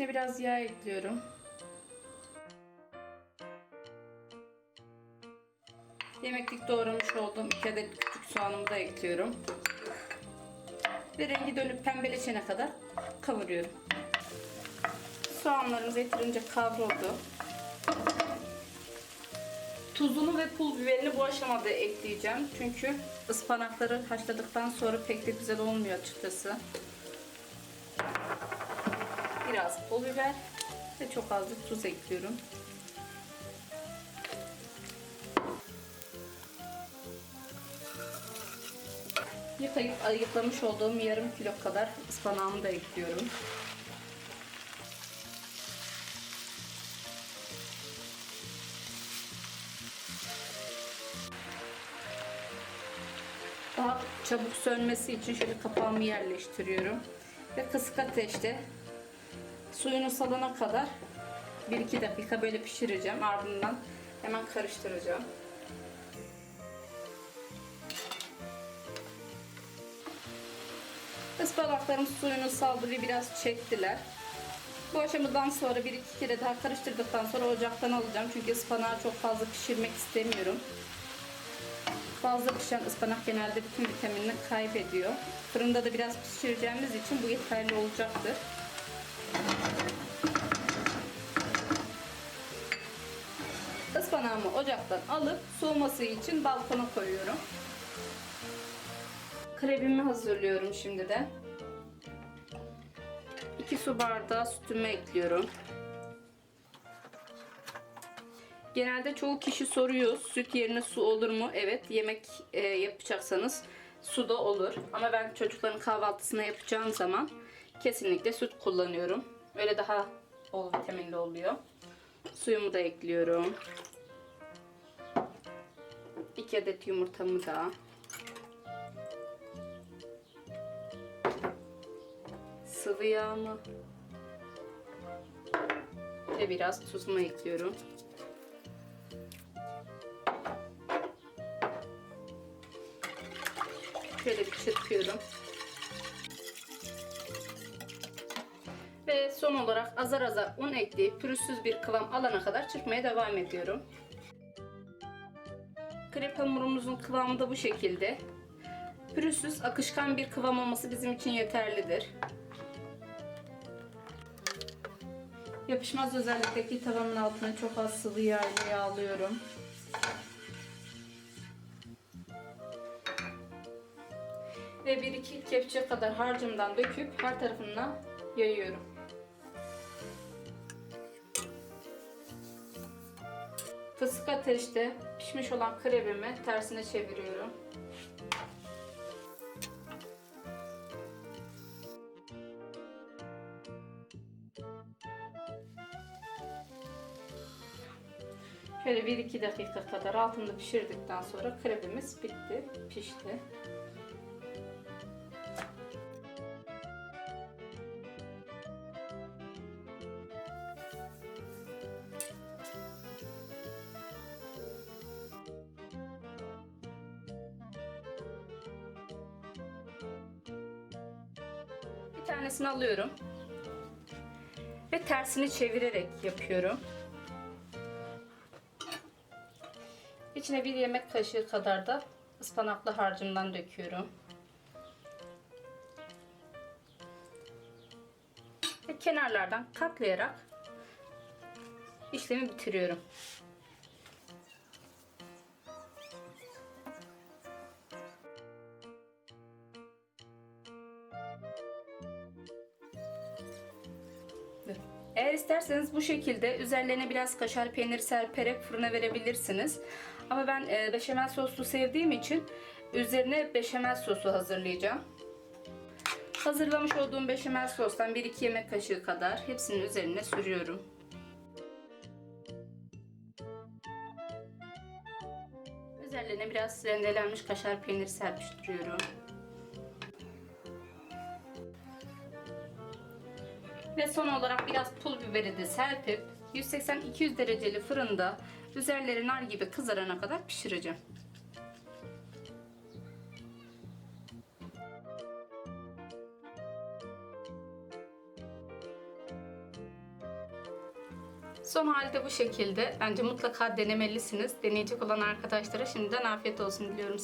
içine biraz yağ ekliyorum. Yemeklik doğramış olduğum iki adet küçük soğanımı da ekliyorum. Ve rengi dönüp pembeleşene kadar kavuruyorum. Soğanlarımız yeterince kavruldu. Tuzunu ve pul biberini bu aşamada ekleyeceğim. Çünkü ıspanakları haşladıktan sonra pek de güzel olmuyor açıkçası. Biraz pul biber ve çok azıcık tuz ekliyorum. Yıkayıp ayıklamış olduğum yarım kilo kadar ıspanağımı da ekliyorum. Daha çabuk sönmesi için şöyle kapağımı yerleştiriyorum. Ve kısık ateşte suyunu salana kadar 1-2 dakika böyle pişireceğim. Ardından hemen karıştıracağım. Ispanaklarım suyunu saldı ve biraz çektiler. Bu aşamadan sonra bir iki kere daha karıştırdıktan sonra ocaktan alacağım. Çünkü ıspanağı çok fazla pişirmek istemiyorum. Fazla pişen ıspanak genelde bütün vitaminini kaybediyor. Fırında da biraz pişireceğimiz için bu yeterli olacaktır. Ispanağımı ocaktan alıp soğuması için balkona koyuyorum. Krebimi hazırlıyorum şimdi de. 2 su bardağı sütümü ekliyorum. Genelde çoğu kişi soruyor süt yerine su olur mu? Evet yemek e, yapacaksanız su da olur. Ama ben çocukların kahvaltısına yapacağım zaman kesinlikle süt kullanıyorum. Öyle daha bol vitaminli oluyor. Suyumu da ekliyorum. 2 adet yumurtamı da. Sıvı yağımı ve biraz tuzumu ekliyorum. Şöyle bir çırpıyorum. Ve son olarak azar azar un ekleyip pürüzsüz bir kıvam alana kadar çırpmaya devam ediyorum. Krep hamurumuzun kıvamı da bu şekilde. Pürüzsüz, akışkan bir kıvam olması bizim için yeterlidir. Yapışmaz özellikteki tavanın altına çok az sıvı yağ ile yağlıyorum. Ve bir iki kepçe kadar harcımdan döküp her tarafına yayıyorum. Kısık ateşte pişmiş olan krebimi tersine çeviriyorum. Şöyle 1-2 dakika kadar altında pişirdikten sonra krebimiz bitti, pişti. Tanesini alıyorum. Ve tersini çevirerek yapıyorum. İçine bir yemek kaşığı kadar da ıspanaklı harcımdan döküyorum. Ve kenarlardan katlayarak işlemi bitiriyorum. Eğer isterseniz bu şekilde üzerlerine biraz kaşar peynir serperek fırına verebilirsiniz. Ama ben e, beşamel soslu sevdiğim için üzerine beşamel sosu hazırlayacağım. Hazırlamış olduğum beşamel sostan 1-2 yemek kaşığı kadar hepsinin üzerine sürüyorum. Üzerlerine biraz rendelenmiş kaşar peynir serpiştiriyorum. Ve son olarak biraz pul biberi de serpip 180-200 dereceli fırında üzerleri nar gibi kızarana kadar pişireceğim. Son halde bu şekilde. Bence mutlaka denemelisiniz. Deneyecek olan arkadaşlara şimdiden afiyet olsun diliyorum.